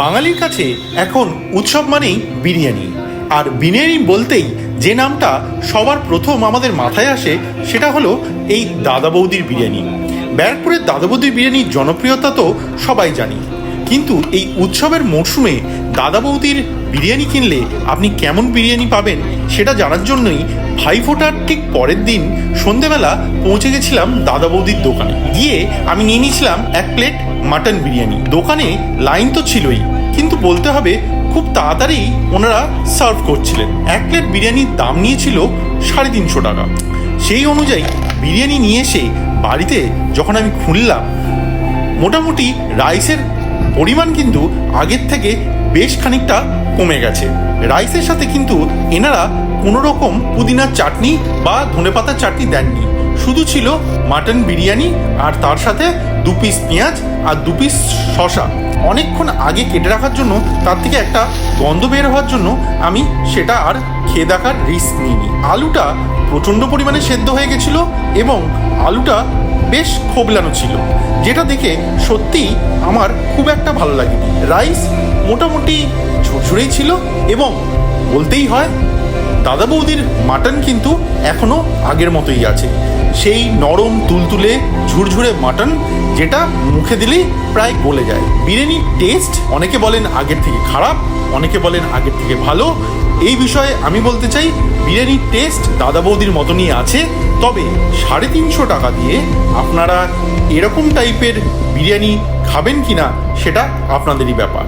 বাঙালির কাছে এখন উৎসব মানেই বিরিয়ানি। আর বিরিয়ানি বলতেই যে নামটা সবার প্রথম আমাদের মাথায় আসে সেটা হলো এই দাদা বৌদির বিরিয়ানি। ব্যারাকপুরের দাদা বৌদির বিরিয়ানির জনপ্রিয়তা তো সবাই জানি। কিন্তু এই উৎসবের মরশুমে দাদা বৌদির বিরিয়ানি কিনলে আপনি কেমন বিরিয়ানি পাবেন সেটা জানার জন্যই ভাইফোঁটার ঠিক পরের দিন সন্ধেবেলা পৌঁছে গেছিলাম দাদা বৌদির দোকানে। গিয়ে আমি নিয়ে নিয়েছিলাম এক প্লেট মাটন বিরিয়ানি। দোকানে লাইন তো ছিলই, কিন্তু বলতে হবে খুব তাড়াতাড়ি ওনারা সার্ভ করছিলেন। এক প্লেট বিরিয়ানির দাম নিয়েছিল সাড়ে তিনশো টাকা। সেই অনুযায়ী বিরিয়ানি নিয়ে এসে বাড়িতে যখন আমি খুললাম, মোটামুটি রাইসের পরিমাণ কিন্তু আগের থেকে বেশ খানিকটা কমে গেছে। রাইসের সাথে কিন্তু এনারা কোনো রকম পুদিনার চাটনি বা ধনেপাতার চাটনি দেননি। শুধু ছিল মাটন বিরিয়ানি আর তার সাথে দু পিস পেঁয়াজ আর দু পিস শশা অনেকক্ষণ আগে কেটে রাখার জন্য তার থেকে একটা গন্ধ বের হওয়ার জন্য আমি সেটা আর খেয়ে দেখার রিস্ক নিইনি। আলুটা প্রচণ্ড পরিমাণে সেদ্ধ হয়ে গেছিল এবং আলুটা বেশ খোবলানো ছিল। যেটা দেখে সত্যি আমার খুব একটা ভালো লাগেনি। রাইস মোটামুটি ঝুরঝুরেই ছিল এবং বলতেই হয়, দাদা বৌদির মাটন কিন্তু এখনও আগের মতোই আছে। সেই নরম তুলতুলে ঝুরঝুরে মাটন যেটা মুখে দিলেই প্রায় গলে যায়। বিরিয়ানির টেস্ট অনেকে বলেন আগের থেকে খারাপ, অনেকে বলেন আগের থেকে ভালো। এই বিষয়ে আমি বলতে চাই, বিরিয়ানির টেস্ট দাদা বৌদির মতনই আছে। তবে সাড়ে তিনশো টাকা দিয়ে আপনারা এরকম টাইপের বিরিয়ানি খাবেন কি না সেটা আপনাদেরই ব্যাপার।